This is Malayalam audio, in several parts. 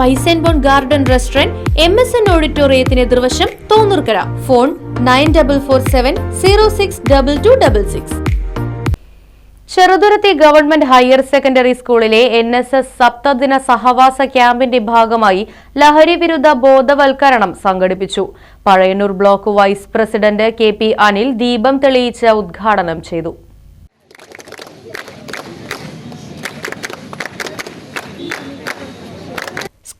Spice and bone garden restaurant M S N ഓഡിറ്റോറിയത്തിന് എതിർവശം Thonnurkara. Phone nine double four seven zero six double two double six. Cheruthuruthy government higher secondary സ്കൂളിലെ എൻ എസ് എസ് സപ്തദിന സഹവാസ ക്യാമ്പിന്റെ ഭാഗമായി ലഹരി വിരുദ്ധ ബോധവൽക്കരണം സംഘടിപ്പിച്ചു. Pazhayannur block vice president K P Anil ദീപം തെളിയിച്ച് ഉദ്ഘാടനം ചെയ്തു.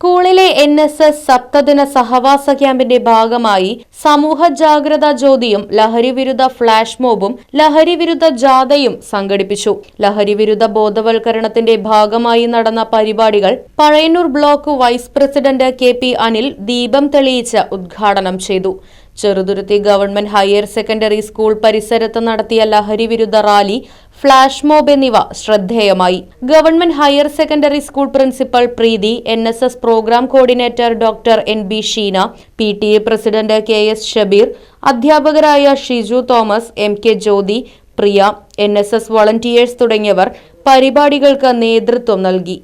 സ്കൂളിലെ എൻ എസ് എസ് സപ്തദിന സഹവാസ ക്യാമ്പിന്റെ ഭാഗമായി സമൂഹ ജാഗ്രതാ ജ്യോതിയും ലഹരി വിരുദ്ധ ഫ്ളാഷ് മോബും ലഹരി വിരുദ്ധ ജാഥയും സംഘടിപ്പിച്ചു. ലഹരി വിരുദ്ധ ബോധവൽക്കരണത്തിന്റെ ഭാഗമായി നടന്ന പരിപാടികൾ Pazhayannur block vice president K P Anil ദീപം തെളിയിച്ച് ഉദ്ഘാടനം ചെയ്തു. Cheruthuruthy government higher secondary school പരിസരത്ത് നടത്തിയ ലഹരി വിരുദ്ധ റാലി ഫ്ളാഷ് മോബ് എന്നിവ ശ്രദ്ധേയമായി. Government higher secondary school principal Preethi N S S programme coordinator doctor N B Sheena P T A president K S Shabeer അധ്യാപകരായ Shiju Thomas M K Jyothi Priya N S S volunteers തുടങ്ങിയവർ പരിപാടികൾക്ക് നേതൃത്വം നൽകി.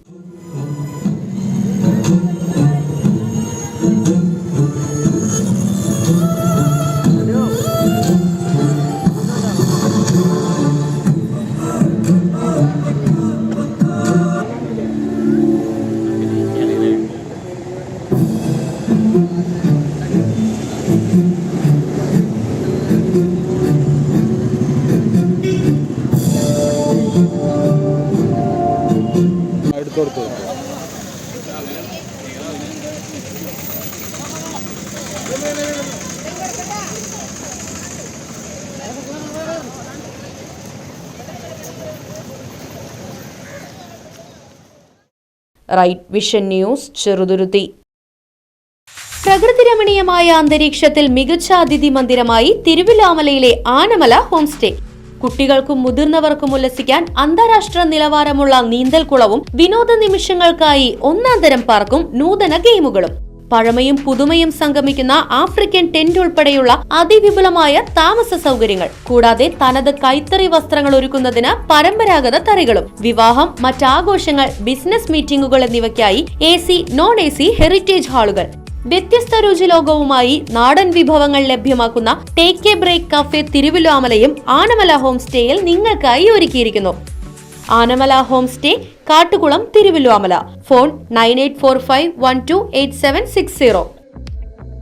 കൊടുത്തു. റൈറ്റ് വിഷൻ ന്യൂസ് ചെറുതുരുത്തി പ്രകൃതി രമണീയമായ അന്തരീക്ഷത്തിൽ മികച്ച അതിഥി മന്ദിരമായി തിരുവില്ലാമലയിലെ ആനമല ഹോംസ്റ്റേ കുട്ടികൾക്കും മുതിർന്നവർക്കും ഉല്ലസിക്കാൻ അന്താരാഷ്ട്ര നിലവാരമുള്ള നീന്തൽക്കുളവും വിനോദ നിമിഷങ്ങൾക്കായി ഒന്നാം തരം പാർക്കും നൂതന ഗെയിമുകളും. പഴമയും പുതുമയും സംഗമിക്കുന്ന ആഫ്രിക്കൻ ടെന്റ് ഉൾപ്പെടെയുള്ള അതിവിപുലമായ താമസ സൗകര്യങ്ങൾ കൂടാതെ തനത് കൈത്തറി വസ്ത്രങ്ങൾ ഒരുക്കുന്നതിന് പരമ്പരാഗത തറികളും വിവാഹം മറ്റാഘോഷങ്ങൾ ബിസിനസ് മീറ്റിംഗുകൾ എന്നിവയ്ക്കായി A C non A C heritage ഹാളുകൾ വ്യത്യസ്ത രുചിലോകവുമായി നാടൻ വിഭവങ്ങൾ ലഭ്യമാക്കുന്ന ടേക്ക് എ ബ്രേക്ക് കഫേ തിരുവിലാമലയും ആനമല ഹോം സ്റ്റേയിൽ നിങ്ങൾക്കായി ഒരുക്കിയിരിക്കുന്നു. Anamala home stay Kattukulam Thiruvilwamala phone nine eight four five one two eight seven six zero.